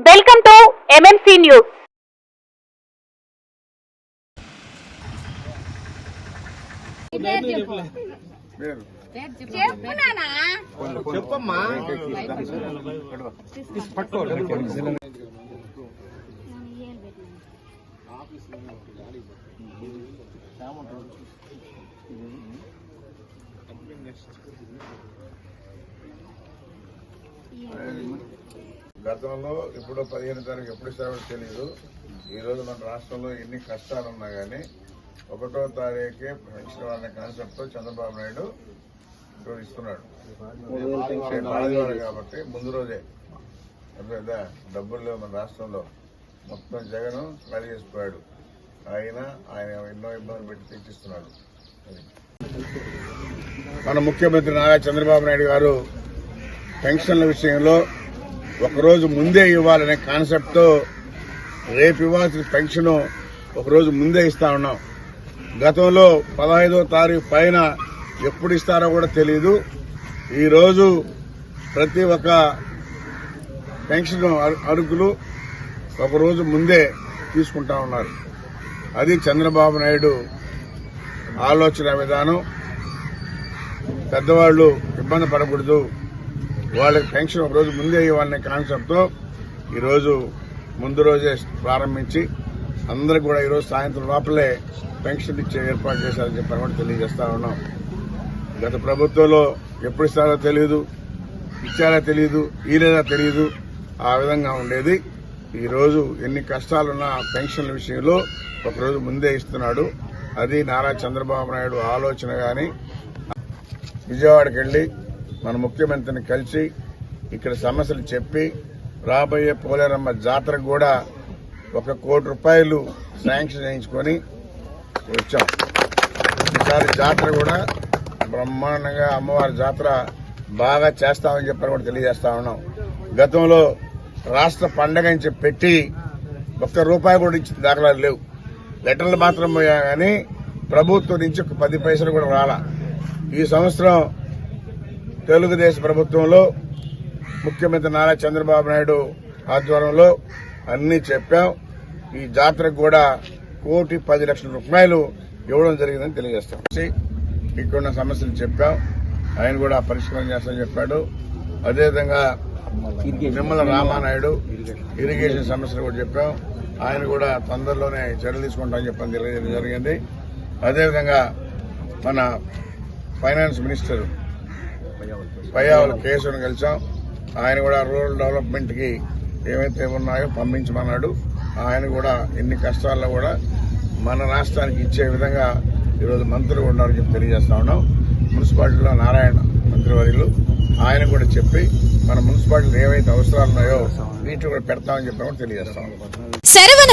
Welcome to MMC news చెప్పమ్మా గతంలో ఇప్పుడు పదిహేను తారీఖు ఎప్పుడు ఇస్తారో తెలియదు ఈ రోజు మన రాష్ట్రంలో ఎన్ని కష్టాలు ఉన్నా గానీ ఒకటో తారీఖే పెన్షన్ అనే కాన్సెప్ట్తో చంద్రబాబు నాయుడు ఇప్పుడు ఇస్తున్నాడు. ఆదివారం కాబట్టి ముందు రోజే. అర్థమైందా? డబ్బులు లేవు మన రాష్ట్రంలో. మొత్తం జగన్ ఖాళీ చేసిపోయాడు. ఆయన ఆయన ఎన్నో ఇబ్బందులు పెట్టి తెచ్చిస్తున్నాడు. మన ముఖ్యమంత్రి నారా చంద్రబాబు నాయుడు గారు పెన్షన్ల విషయంలో ఒకరోజు ముందే ఇవ్వాలనే కాన్సెప్ట్తో రేపు ఇవ్వాల్సిన పెన్షన్ ఒకరోజు ముందే ఇస్తా ఉన్నాం. గతంలో పదహైదో తారీఖు పైన ఎప్పుడు ఇస్తారో కూడా తెలియదు ఈరోజు ప్రతి ఒక్క పెన్షన్ అరుకులు ఒకరోజు ముందే తీసుకుంటా ఉన్నారు. అది చంద్రబాబు నాయుడు ఆలోచన విధానం. పెద్దవాళ్ళు ఇబ్బంది పడకూడదు. వాళ్ళకి పెన్షన్ ఒక రోజు ముందే ఇవ్వాలనే కాన్సెప్ట్తో ఈరోజు ముందు రోజే ప్రారంభించి అందరికి కూడా ఈరోజు సాయంత్రం లోపలే పెన్షన్ ఇచ్చే ఏర్పాటు చేశారని చెప్పి కూడా తెలియజేస్తా ఉన్నాం. గత ప్రభుత్వంలో ఎప్పుడు ఇస్తారో తెలియదు ఇచ్చారా తెలియదు ఈలేదా తెలియదు ఆ విధంగా ఉండేది. ఈరోజు ఎన్ని కష్టాలున్నా పెన్షన్ల విషయంలో ఒకరోజు ముందే ఇస్తున్నాడు. అది నారా చంద్రబాబు నాయుడు ఆలోచన కానీ విజయవాడకి వెళ్ళి మన ముఖ్యమంత్రిని కలిసి ఇక్కడ సమస్యలు చెప్పి రాబోయే పోలేరమ్మ జాతరకు కూడా ఒక కోటి రూపాయలు శాంక్షన్ చేయించుకొని వచ్చాం. ఈసారి జాతర కూడా బ్రహ్మాండంగా అమ్మవారి జాతర బాగా చేస్తామని చెప్పని కూడా తెలియజేస్తా ఉన్నాం. గతంలో రాష్ట్ర పండగ అని చెప్పి పెట్టి ఒక్క రూపాయి కూడా ఇచ్చిన దాఖలాలు లేవు. లెటర్లు మాత్రం పోయా కానీ ప్రభుత్వం నుంచి ఒక పది పైసలు కూడా రాలా. ఈ సంవత్సరం తెలుగుదేశం ప్రభుత్వంలో ముఖ్యమంత్రి నారా చంద్రబాబు నాయుడు ఆధ్వర్యంలో అన్నీ చెప్పాం. ఈ జాతరకు కూడా కోటి పది లక్షల రూపాయలు ఇవ్వడం జరిగిందని తెలియజేస్తాం. ఇక్కడున్న సమస్యలు చెప్పాం. ఆయన కూడా పరిష్కారం చేస్తామని చెప్పాడు. అదేవిధంగా నిమ్మల రామానాయుడు ఇరిగేషన్ సమస్యలు కూడా చెప్పాం. ఆయన కూడా తొందరలోనే చర్యలు తీసుకుంటామని చెప్పని తెలియజేయడం జరిగింది. అదేవిధంగా మన ఫైనాన్స్ మినిస్టర్ పయ్యావుల కేసును కలిసాం. ఆయన కూడా రూరల్ డెవలప్మెంట్కి ఏవైతే ఉన్నాయో పంపించమన్నాడు. ఆయన కూడా ఎన్ని కష్టాల్లో కూడా మన రాష్ట్రానికి ఇచ్చే విధంగా ఈరోజు మంత్రులు ఉన్నారని చెప్పి తెలియజేస్తా ఉన్నాం. మున్సిపాలిటీలో నారాయణ మంత్రివర్యులు ఆయన కూడా చెప్పి మన మున్సిపాలిటీలో ఏవైతే అవసరాలు ఉన్నాయో వీటిని కూడా పెడతామని చెప్పి కూడా తెలియజేస్తా ఉన్నాం. శరవణ